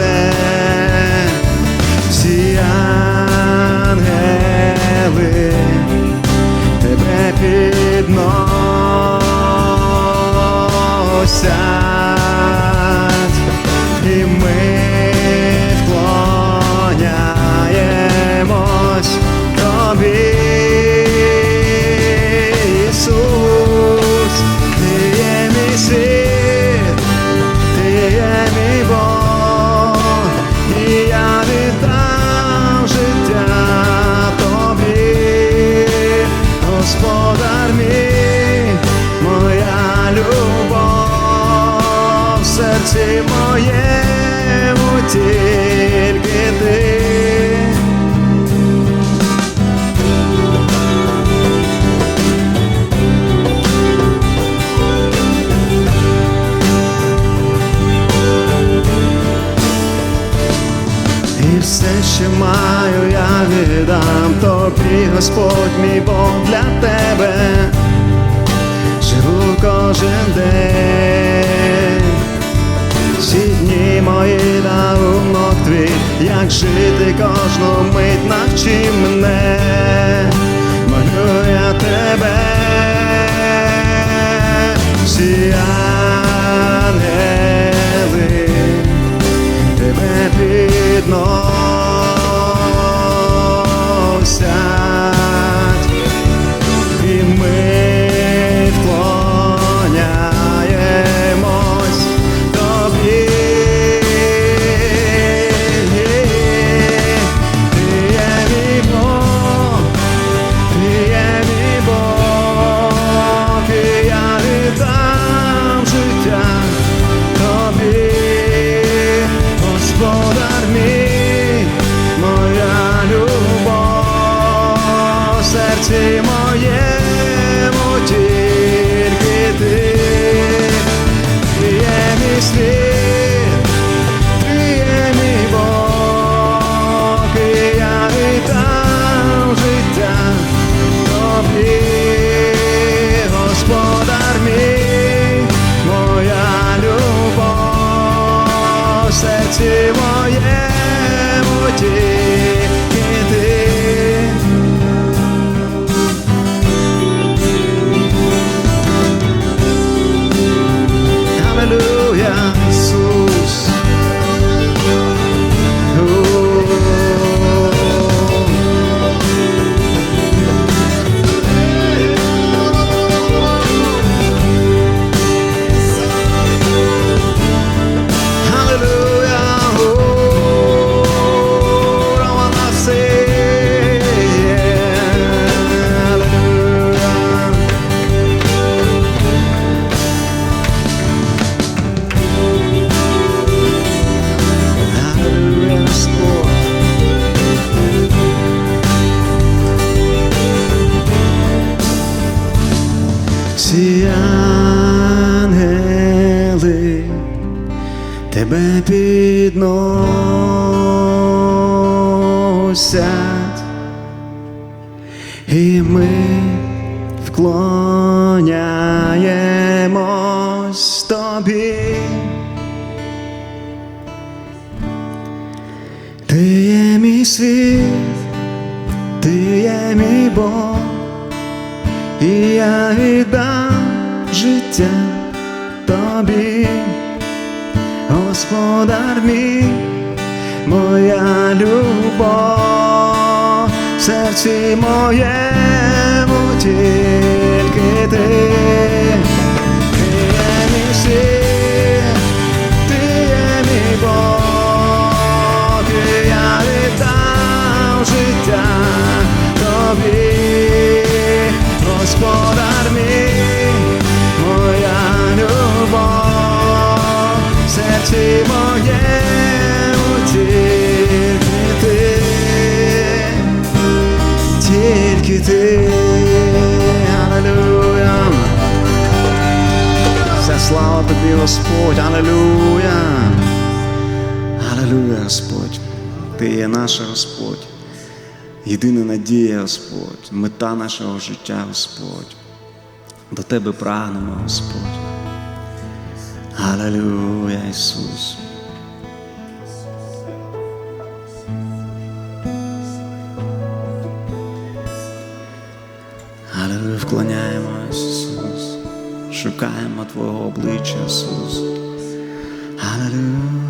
said. серці моєму тільки ти. Все, що маю, я віддам тобі, Господь мій Бог для тебе, живу кожен день ти мої дарунок твій, як жити кожну мить навчи мене, Малюю я тебе same підносять, і ми вклоняємось тобі. Ти є мій світ, ти є мій Бог, і я віддам життя тобі, Господар мій любов, серці моєму ті. Є наш Господь. Єдина надія, Господь, мета нашого життя, Господь. До Тебе прагнемо, Господь. Алелуя, Ісус. Алелуя, вклоняємось, Ісус. Шукаємо Твого обличчя, Ісус. Алелуя.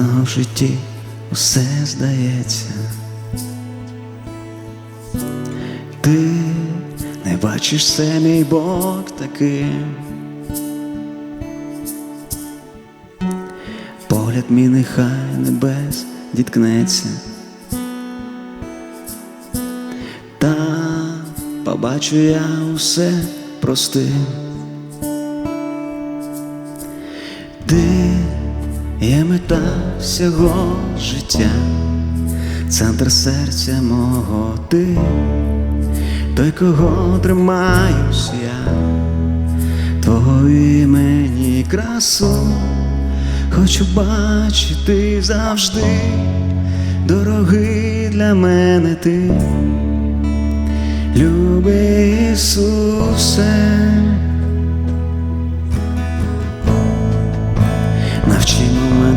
Складного в житті усе здається. Ти не бачиш все, мій Бог таким. Погляд мій нехай небес діткнеться. Та побачу я усе простим. Всього життя, центр серця мого ти, той, кого тримаюсь я, твого імені красу, хочу бачити завжди, дорогий для мене ти, любий Ісусе.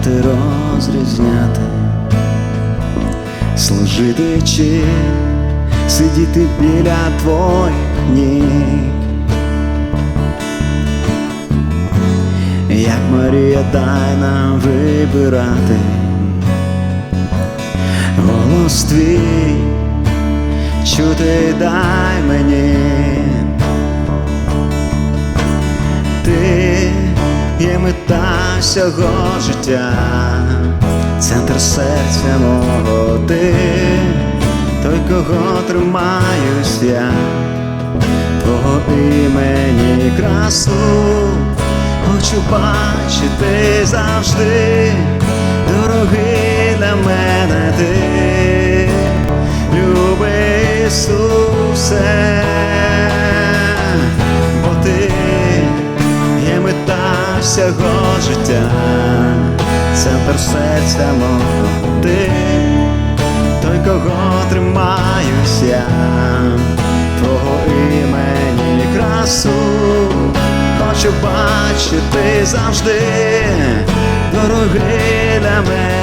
Моменти розрізняти, служити чи сидіти біля твоїх ніг. Як Марія дай нам вибирати голос твій, чути дай мені. Ти є мета всього життя, центр серця мого ти, той, кого тримаюсь я, твого імені красу, хочу бачити завжди, дорогий для мене ти, любий Ісусе, всього життя, центр серця мого ти, той, кого тримаюсь я, твого імені красу, хочу бачити завжди, дороги для мене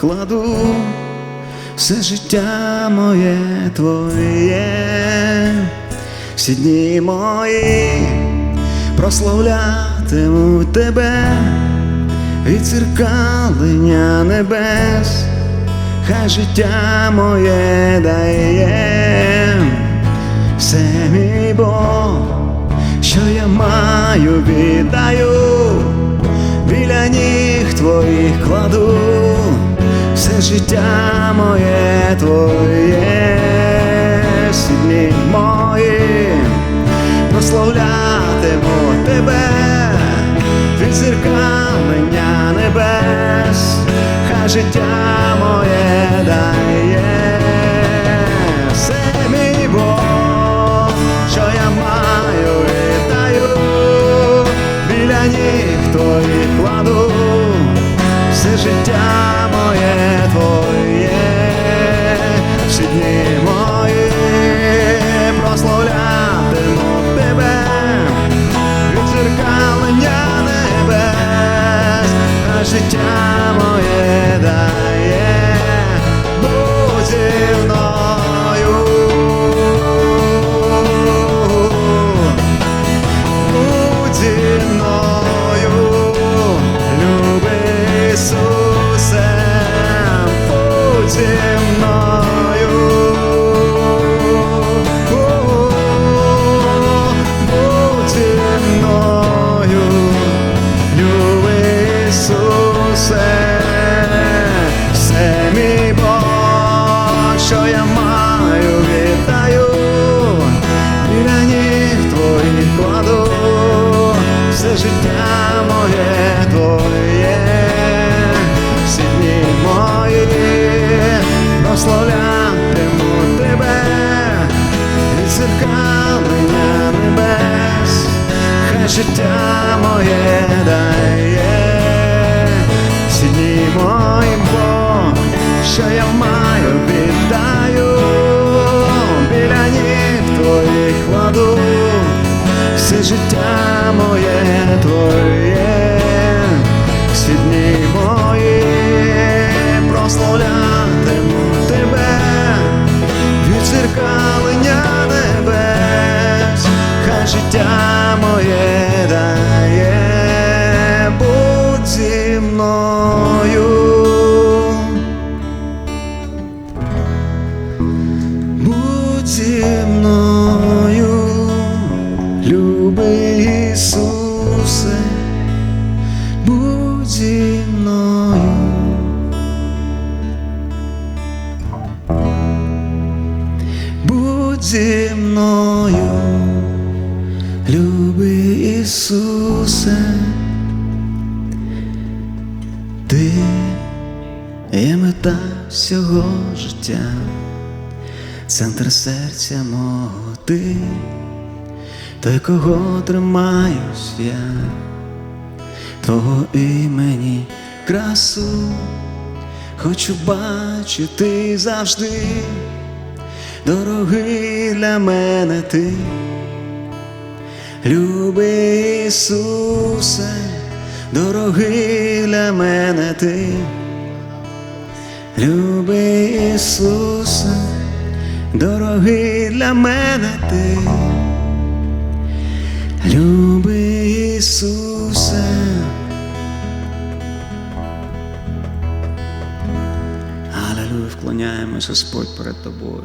кладу, все життя моє твоє, всі дні мої прославлятиму тебе, від зеркалення небес, хай життя моє дає, все мій Бог, що я маю, віддаю. Біля ніг твоїх кладу, все життя моє твоє, всі дні мої, прославлятиму тебе, від зеркалення небес, хай життя життя моє дає, всі дні Бог, що я маю, центр серця мого ти, той, кого тримаюсь я, твого імені красу, хочу бачити завжди. Дорогий для мене ти, любий Ісусе, дорогий для мене ти, любий Ісусе, дорогий для мене ти, люби Ісусе. Аллилуйя, вклоняємось, Господь, перед тобою.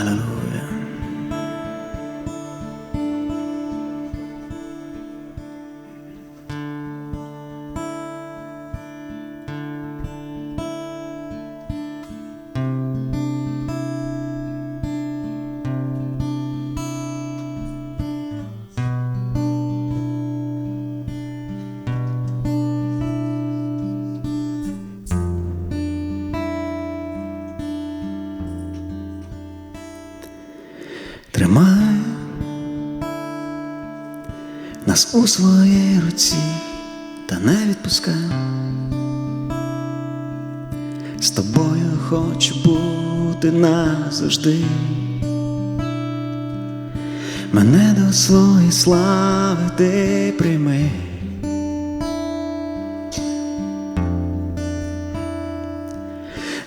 Аллилуйя. У своїй руці та не відпускай. З тобою хочу бути назавжди. Мене до своєї слави ти прийми.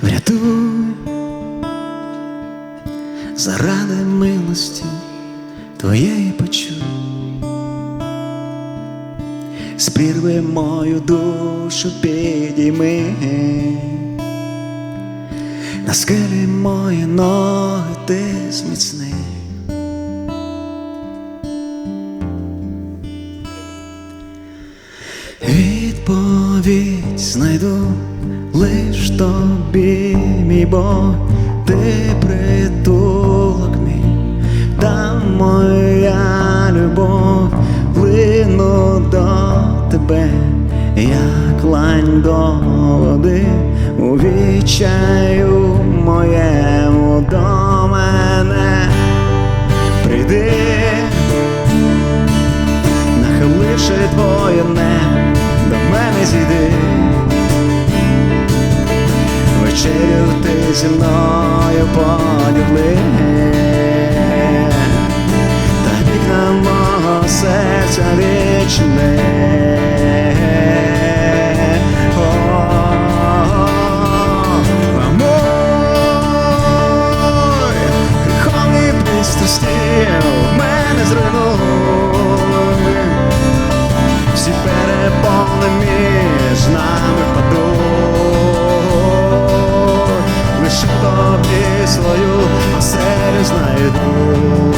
Врятуй заради милості твоєї почуй. Спірви мою душу підійми, на скелі мої ноги ти зміцни. Відповідь знайду лиш тобі, мій Бог, ти притулок мій, там моя любов, тебе, як лань до води, у вічаю моєму до мене. Прийди нахиливши твоє небо, до мене зійди. Вечерю ти зі мною поділи, та вікна вірив, в мене зринули всі перепони між нами падуть, лише тобі свою серію знайду.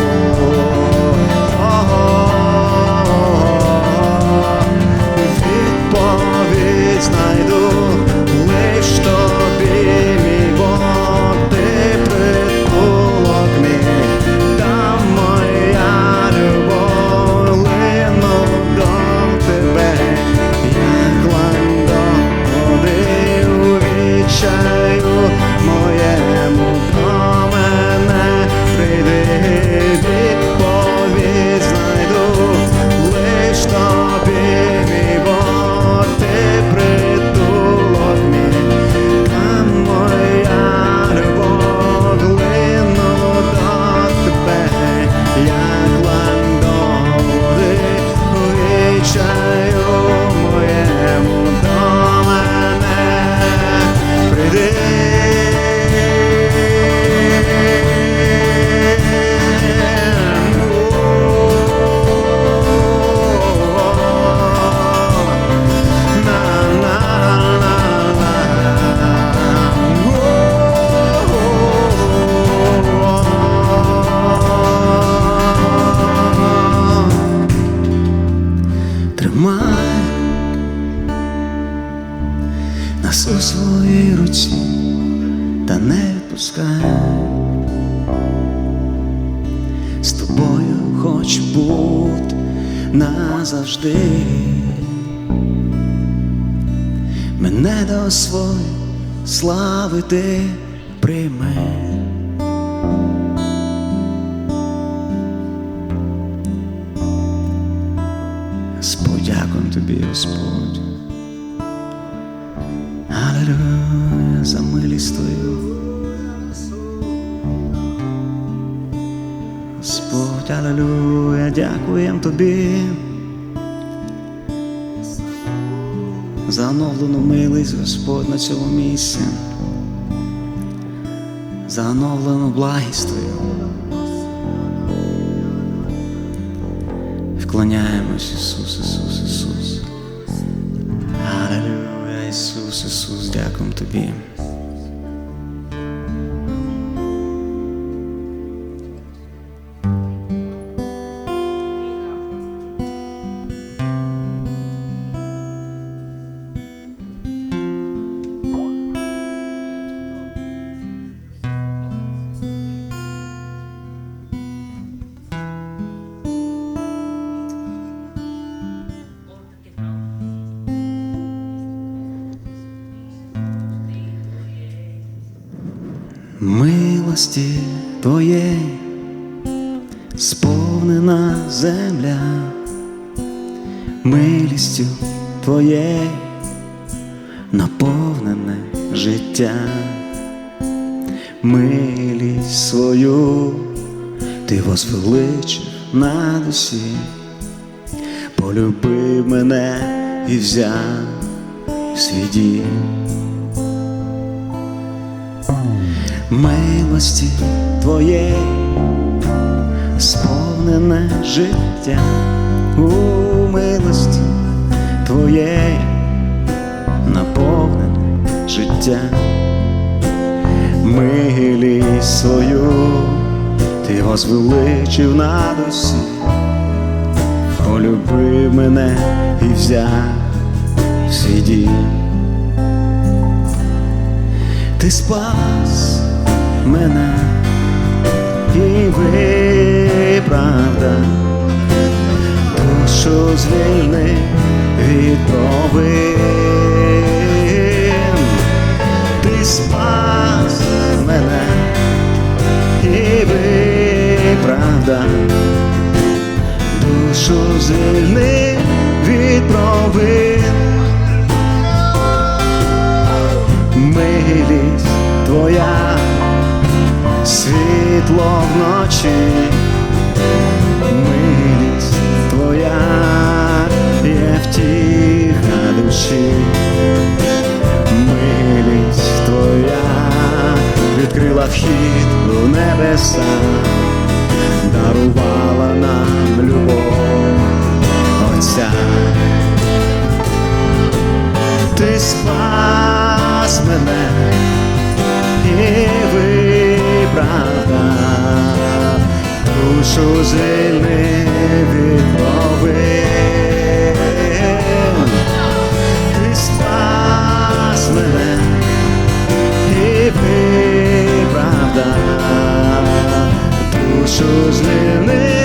Назавжди. Мене до своєї слави ти прийми. Господь, дякуємо тобі, Господь. Аллилуйя, за милість твою. Господь, аллилуйя, дякуємо тобі. За оновлену милість, Господь, на цьому місці. Зановлено благість. Вклоняємось, Ісус, Ісус, Ісус. Аллилуйя, Ісус, Ісус, дякуємо Тобі. Милості Твоєї сповнена земля, милістю Твоєю наповнене життя, милість свою ти возвеличив над усі, полюбив мене і взяв свій дім. Милості Твоєї сповнене життя у милості Твоєї наповнене життя, милість свою ти возвеличив над усі, полюбив мене і взяв свій дім. Ти спас мене і виправдав, душу звільнив від провин. Ти спас мене і виправдав, душу звільнив від провин. Милість твоя, світло вночі, милість твоя є втіха душі, милість твоя відкрила вхід у небеса, дарувала нам любов Отця. Ти спас мене і виправдав, душу звільнив від провин. Ти душу звільнив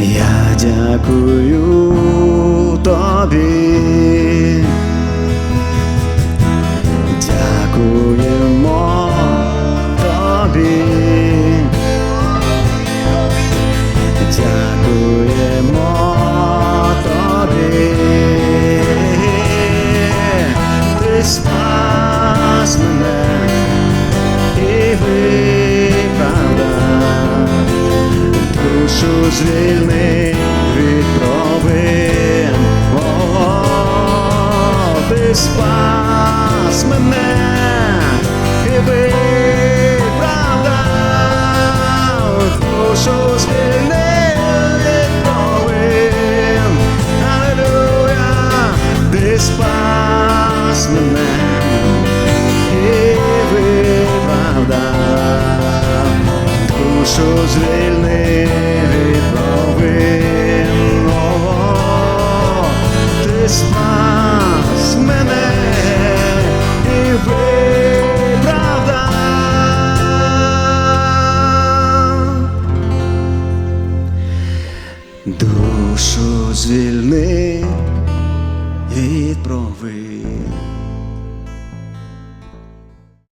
Я дякую тобі. Дякуємо тобі. Дякуємо тобі. Ти спас душу звільни від провин. О, ти спас мене і виправдав, душу звільнив